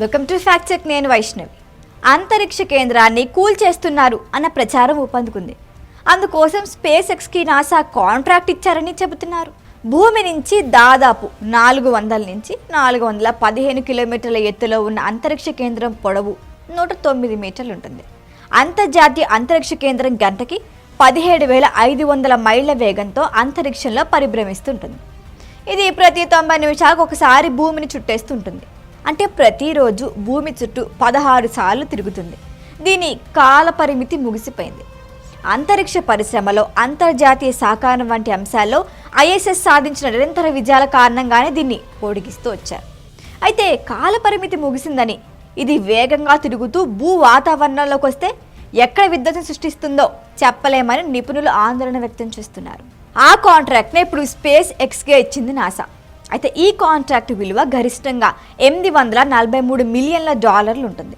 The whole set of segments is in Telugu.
వెల్కమ్ టు ఫ్యాక్ట్ చెక్ నేను వైష్ణవి. అంతరిక్ష కేంద్రాన్ని కూల్ చేస్తున్నారు అన్న ప్రచారం ఊపందుకుంది. అందుకోసం స్పేస్ ఎక్స్కి నాసా కాంట్రాక్ట్ ఇచ్చారని చెబుతున్నారు. భూమి నుంచి దాదాపు నాలుగు వందల నుంచి నాలుగు వందల పదిహేను కిలోమీటర్ల ఎత్తులో ఉన్న అంతరిక్ష కేంద్రం పొడవు నూట తొమ్మిది మీటర్లు ఉంటుంది అంతర్జాతీయ అంతరిక్ష కేంద్రం గంటకి పదిహేడు వేల ఐదు వందల మైళ్ళ వేగంతో అంతరిక్షంలో పరిభ్రమిస్తుంటుంది. ఇది ప్రతి తొంభై నిమిషాలకు ఒకసారి భూమిని చుట్టేస్తుంటుంది. అంటే ప్రతిరోజు భూమి చుట్టూ పదహారు సార్లు తిరుగుతుంది. దీని కాల పరిమితి ముగిసిపోయింది. అంతరిక్ష పరిశ్రమలో అంతర్జాతీయ సహకారం వంటి అంశాల్లో ఐఎస్ఎస్ సాధించిన నిరంతర విజయాల కారణంగానే దీన్ని పొడిగిస్తూ వచ్చారు. అయితే కాల పరిమితి ముగిసిందని ఇది వేగంగా తిరుగుతూ భూ వాతావరణంలోకి వస్తే ఎక్కడ విధ్వంసం సృష్టిస్తుందో చెప్పలేమని నిపుణులు ఆందోళన వ్యక్తం చేస్తున్నారు. ఆ కాంట్రాక్ట్ని ఇప్పుడు స్పేస్ ఎక్స్గా ఇచ్చింది నాసా. అయితే ఈ కాంట్రాక్ట్ విలువ గరిష్టంగా ఎనిమిది వందల నలభై మూడు మిలియన్ల డాలర్లు ఉంటుంది.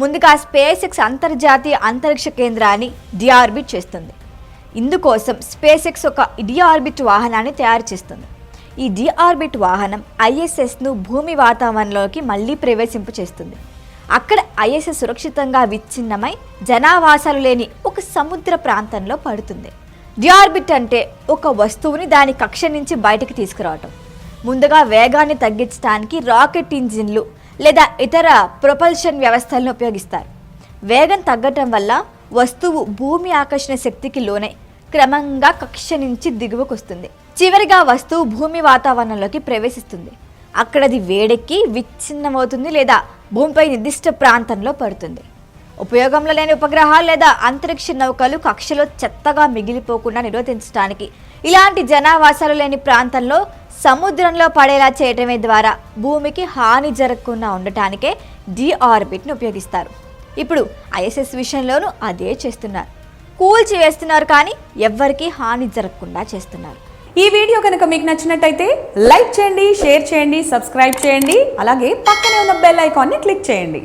ముందుగా స్పేస్ ఎక్స్ అంతర్జాతీయ అంతరిక్ష కేంద్రాన్ని డిఆర్బిట్ చేస్తుంది. ఇందుకోసం స్పేస్ ఎక్స్ ఒక డిఆర్బిట్ వాహనాన్ని తయారు చేస్తుంది. ఈ డిఆర్బిట్ వాహనం ఐఎస్ఎస్ను భూమి వాతావరణంలోకి మళ్ళీ ప్రవేశింపు చేస్తుంది. అక్కడ ఐఎస్ఎస్ సురక్షితంగా విచ్ఛిన్నమై జనావాసాలు లేని ఒక సముద్ర ప్రాంతంలో పడుతుంది. డిఆర్బిట్ అంటే ఒక వస్తువుని దాని కక్ష నుంచి బయటకు తీసుకురావటం. ముందుగా వేగాన్ని తగ్గించడానికి రాకెట్ ఇంజిన్లు లేదా ఇతర ప్రొపల్షన్ వ్యవస్థలను ఉపయోగిస్తారు. వేగం తగ్గటం వల్ల వస్తువు భూమి ఆకర్షణ శక్తికి లోనై క్రమంగా కక్ష నుంచి దిగువకు వస్తుంది చివరిగా వస్తువు భూమి వాతావరణంలోకి ప్రవేశిస్తుంది. అక్కడది వేడెక్కి విచ్ఛిన్నమవుతుంది లేదా భూమిపై నిర్దిష్ట ప్రాంతంలో పడుతుంది. ఉపయోగంలో లేని ఉపగ్రహాలు లేదా అంతరిక్ష నౌకలు కక్షలో చెత్తగా మిగిలిపోకుండా నిరోధించడానికి ఇలాంటి జనావాసాలు లేని ప్రాంతంలో సముద్రంలో పడేలా చేయటమే ద్వారా భూమికి హాని జరగకుండా ఉండటానికే డిఆర్బిట్ని ఉపయోగిస్తారు. ఇప్పుడు ఐఎస్ఎస్ విషయంలోనూ అదే చేస్తున్నారు. కూల్చి వేస్తున్నారు కానీ ఎవ్వరికీ హాని జరగకుండా చేస్తున్నారు. ఈ వీడియో కనుక మీకు నచ్చినట్టయితే లైక్ చేయండి షేర్ చేయండి సబ్స్క్రైబ్ చేయండి అలాగే పక్కనే ఉన్న బెల్ ఐకాన్ని క్లిక్ చేయండి.